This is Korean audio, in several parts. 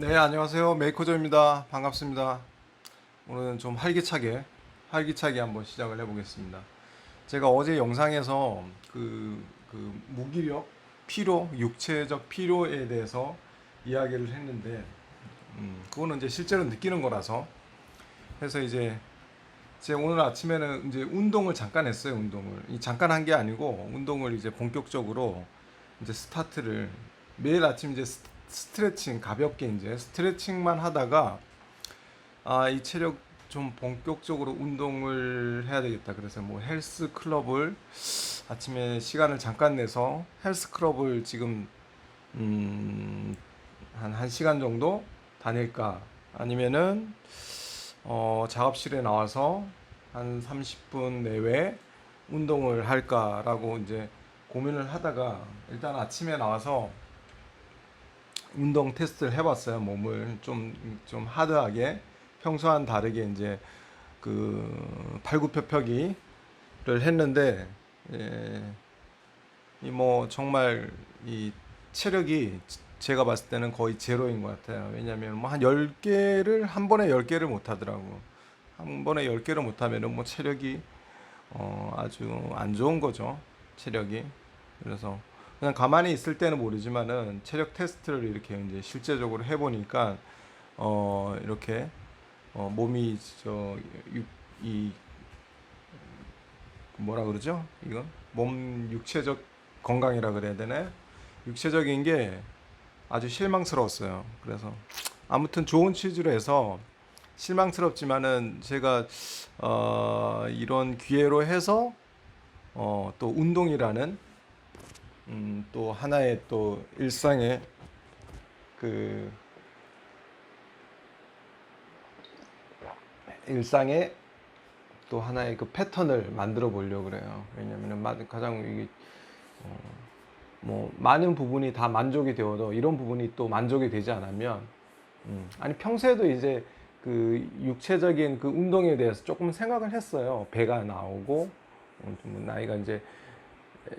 네, 안녕하세요. 메이커저입니다. 반갑습니다. 오늘은 좀 활기차게, 활기차게 한번 시작을 해보겠습니다. 제가 어제 영상에서 그, 그 무기력, 피로, 육체적 피로에 대해서 이야기를 했는데, 음, 그거는 이제 실제로 느끼는 거라서. 그래서 이제 제가 오늘 아침에는 이제 운동을 잠깐 했어요, 운동을. 이 잠깐 한 게 아니고, 운동을 이제 본격적으로 이제 스타트를 매일 아침 이제 스- 스트레칭 가볍게 이제 스트레칭만 하다가 아 이 체력 좀 본격적으로 운동을 해야 되겠다. 그래서 뭐 헬스 클럽을 아침에 시간을 잠깐 내서 헬스 클럽을 지금 음 한 1시간 정도 다닐까? 아니면은 어 작업실에 나와서 한 30분 내외 운동을 할까라고 이제 고민을 하다가 일단 아침에 나와서 운동 테스트를 해봤어요. 몸을 좀, 좀 하드하게 평소와는 다르게 이제 그 팔굽혀펴기를 했는데 예, 이뭐 정말 이 체력이 제가 봤을 때는 거의 제로인 것 같아요. 왜냐하면 뭐 한 10개를 한 번에 10개를 못 하더라고. 한 번에 10개를 못 하면은 뭐 체력이 어 아주 안 좋은 거죠. 체력이. 그래서 그냥 가만히 있을 때는 모르지만은 체력 테스트를 이렇게 이제 실제적으로 해보니까 어 이렇게 어 몸이 저이 뭐라 그러죠? 이거 몸 육체적 건강이라 그래야 되나요? 육체적인 게 아주 실망스러웠어요. 그래서 아무튼 좋은 취지로 해서 실망스럽지만은 제가 어 이런 기회로 해서 어또 운동이라는 음, 또 하나의 또 일상의 그 일상의 또 하나의 그 패턴을 만들어 보려고 그래요. 왜냐면은 마- 가장 이게 어, 뭐 많은 부분이 다 만족이 되어도 이런 부분이 또 만족이 되지 않으면 음, 아니 평소에도 이제 그 육체적인 그 운동에 대해서 조금 생각을 했어요. 배가 나오고 어, 좀 나이가 이제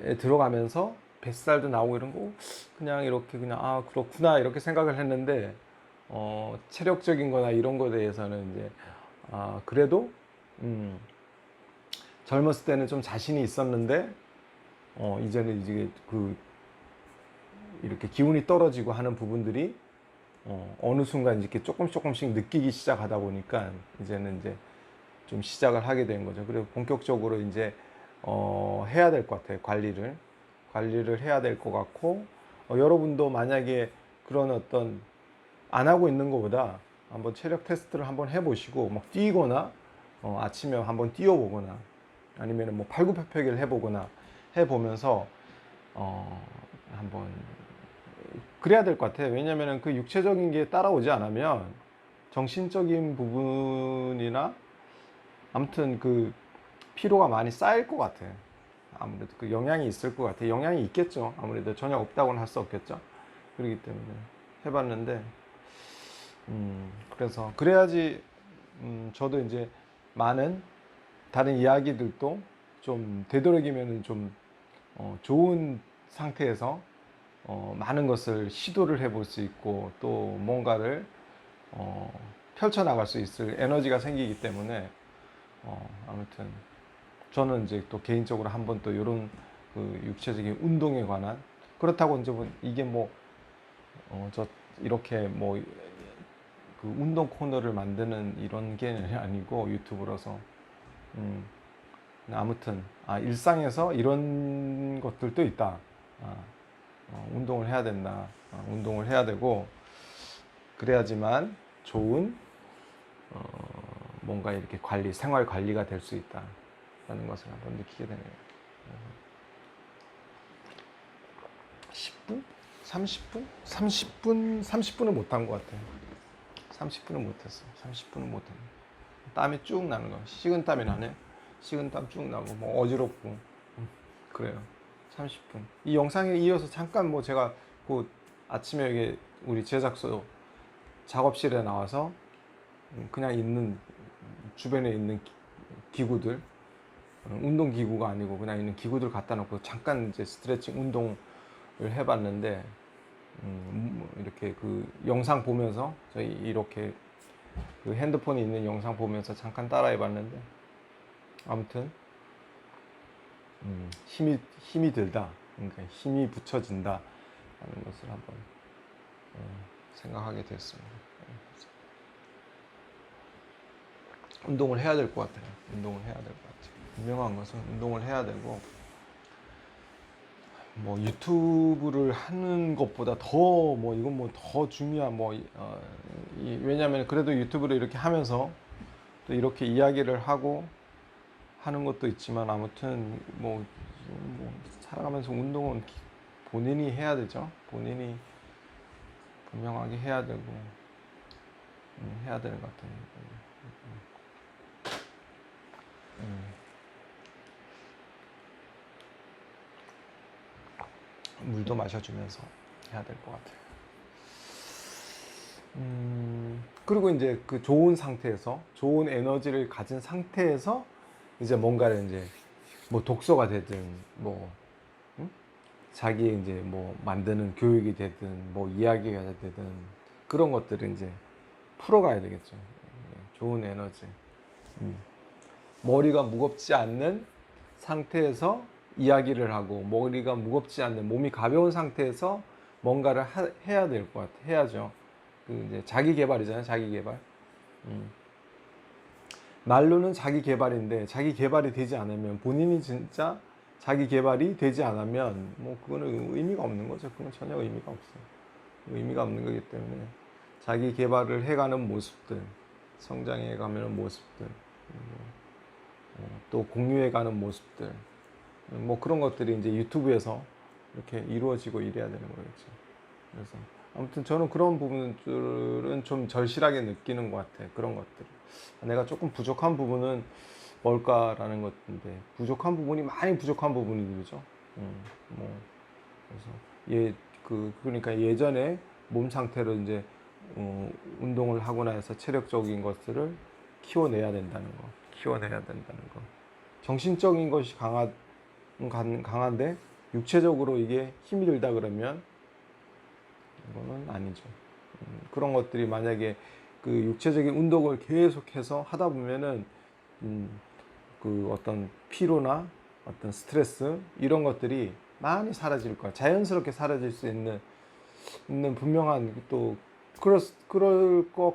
에 들어가면서 뱃살도 나오고 이런 거 그냥 이렇게 그냥 아 그렇구나 이렇게 생각을 했는데 어 체력적인 거나 이런 거에 대해서는 이제 아 그래도 음 젊었을 때는 좀 자신이 있었는데 어 이제는 이제 그 이렇게 기운이 떨어지고 하는 부분들이 어 어느 순간 이렇게 조금씩 조금씩 느끼기 시작하다 보니까 이제는 이제 좀 시작을 하게 된 거죠. 그리고 본격적으로 이제 어 해야 될 것 같아요. 관리를 관리를 해야 될 것 같고 어, 여러분도 만약에 그런 어떤 안 하고 있는 것보다 한번 체력 테스트를 한번 해보시고 막 뛰거나 어, 아침에 한번 뛰어보거나 아니면 뭐 팔굽혀펴기를 해보거나 해보면서 어, 한번 그래야 될 것 같아요. 왜냐하면 그 육체적인 게 따라오지 않으면 정신적인 부분이나 아무튼 그 피로가 많이 쌓일 것 같아요. 아무래도 그 영향이 있을 것 같아요. 영향이 있겠죠. 아무래도 전혀 없다고는 할 수 없겠죠. 그렇기 때문에 해봤는데, 음, 그래서 그래야지, 음, 저도 이제 많은 다른 이야기들도 좀 되도록이면은 좀 어, 좋은 상태에서 어, 많은 것을 시도를 해볼 수 있고 또 뭔가를 어, 펼쳐나갈 수 있을 에너지가 생기기 때문에 어, 아무튼 저는 이제 또 개인적으로 한번 또 이런 그 육체적인 운동에 관한 그렇다고 이제 뭐 이게 뭐 어, 저 이렇게 뭐 그 운동 코너를 만드는 이런 게 아니고 유튜브로서 음, 아무튼 아 일상에서 이런 것들도 있다. 아, 어, 운동을 해야 된다. 아, 운동을 해야 되고 그래야지만 좋은 어, 뭔가 이렇게 관리 생활 관리가 될 수 있다 라는 것을 한번 느끼게 되네요. 10분? 30분? 30분? 30분은 못한 것 같아요. 30분은 못했어. 30분은 못했네. 땀이 쭉 나는 거. 식은 땀이 나네. 식은 땀 쭉 나고 뭐 어지럽고 음, 그래요. 30분. 이 영상에 이어서 잠깐 뭐 제가 그 아침에 여기 우리 제작소 작업실에 나와서 음, 그냥 있는 주변에 있는 기- 기구들 어, 운동 기구가 아니고 그냥 있는 기구들 갖다 놓고 잠깐 이제 스트레칭 운동을 해봤는데 음, 뭐 이렇게 그 영상 보면서 저희 이렇게 그 핸드폰에 있는 영상 보면서 잠깐 따라해봤는데 아무튼 음, 힘이 힘이 들다 그러니까 힘이 붙여진다 하는 것을 한번 어, 생각하게 됐습니다. 운동을 해야 될 것 같아요. 운동을 해야 될 것 같아요. 분명한 것은 운동을 해야 되고 뭐 유튜브를 하는 것보다 더 뭐 이건 뭐 더 중요한 뭐 어, 이, 왜냐하면 그래도 유튜브를 이렇게 하면서 또 이렇게 이야기를 하고 하는 것도 있지만 아무튼 뭐, 뭐 살아가면서 운동은 기- 본인이 해야 되죠. 본인이 분명하게 해야 되고 음, 해야 되는 것 같아요. 음. 물도 마셔주면서 해야 될 것 같아요. 음, 그리고 이제 그 좋은 상태에서, 좋은 에너지를 가진 상태에서 이제 뭔가를 이제 뭐 독서가 되든 뭐, 음? 자기 이제 뭐 만드는 교육이 되든 뭐 이야기가 되든 그런 것들을 이제 풀어가야 되겠죠. 예, 좋은 에너지. 음. 머리가 무겁지 않는 상태에서 이야기를 하고 머리가 무겁지 않는 몸이 가벼운 상태에서 뭔가를 하- 해야 될 것 같아. 해야죠. 그 이제 자기 개발이잖아요. 자기 개발. 음. 말로는 자기 개발인데 자기 개발이 되지 않으면 본인이 진짜 자기 개발이 되지 않으면 뭐 그거는 의미가 없는 거죠. 그건 전혀 의미가 없어요. 의미가 없는 거기 때문에 자기 개발을 해가는 모습들, 성장해가는 모습들, 음, 어, 또 공유해가는 모습들, 음, 뭐 그런 것들이 이제 유튜브에서 이렇게 이루어지고 이래야 되는 거겠죠. 그래서 아무튼 저는 그런 부분들은 좀 절실하게 느끼는 것 같아요. 그런 것들. 내가 조금 부족한 부분은 뭘까라는 것인데 부족한 부분이 많이 부족한 부분이죠. 음, 뭐 그래서 예그 그러니까 예전에 몸 상태로 이제 어, 운동을 하고 나서 체력적인 것들을 키워내야 된다는 거, 키워내야 된다는 거. 정신적인 것이 강하 강- 강한데 육체적으로 이게 힘이 들다 그러면 이거는 아니죠. 음, 그런 것들이 만약에 그 육체적인 운동을 계속해서 하다 보면은 음, 그 어떤 피로나 어떤 스트레스 이런 것들이 많이 사라질 거야. 자연스럽게 사라질 수 있는 있는 분명한 또 그럴 그럴 것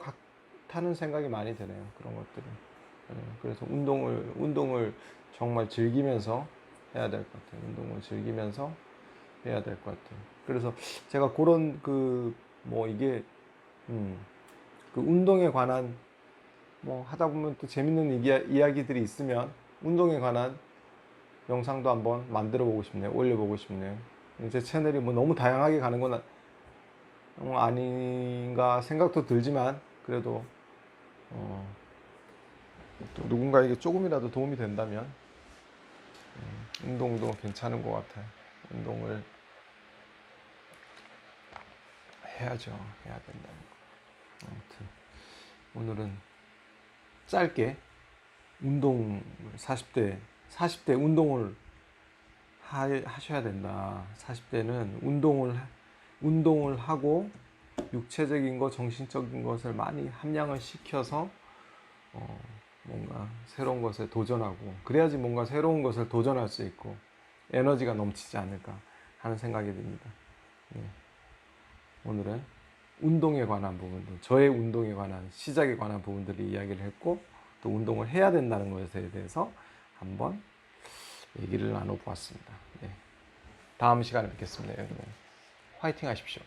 같다는 생각이 많이 드네요. 그런 것들이. 예, 그래서 운동을 운동을 정말 즐기면서 해야 될 것 같아요. 운동을 즐기면서 해야 될 것 같아요. 그래서 제가 그런 그 뭐 이게 음, 그 운동에 관한 뭐 하다 보면 또 재밌는 이야, 이야기들이 있으면 운동에 관한 영상도 한번 만들어 보고 싶네요. 올려 보고 싶네요. 제 채널이 뭐 너무 다양하게 가는 건 아- 어, 아닌가 생각도 들지만 그래도 어, 또 누군가에게 조금이라도 도움이 된다면 음, 운동도 괜찮은 것 같아요. 운동을 해야죠. 해야 된다는 거. 아무튼 오늘은 짧게 운동 40대 40대 운동을 하, 하셔야 된다. 40대는 운동을 하- 운동을 하고 육체적인 것, 정신적인 것을 많이 함량을 시켜서 어, 뭔가 새로운 것에 도전하고 그래야지 뭔가 새로운 것을 도전할 수 있고 에너지가 넘치지 않을까 하는 생각이 듭니다. 네. 오늘은 운동에 관한 부분들, 저의 운동에 관한 시작에 관한 부분들을 이야기를 했고 또 운동을 해야 된다는 것에 대해서 한번 얘기를 나눠보았습니다. 네. 다음 시간에 뵙겠습니다, 여러분. 화이팅 하십시오.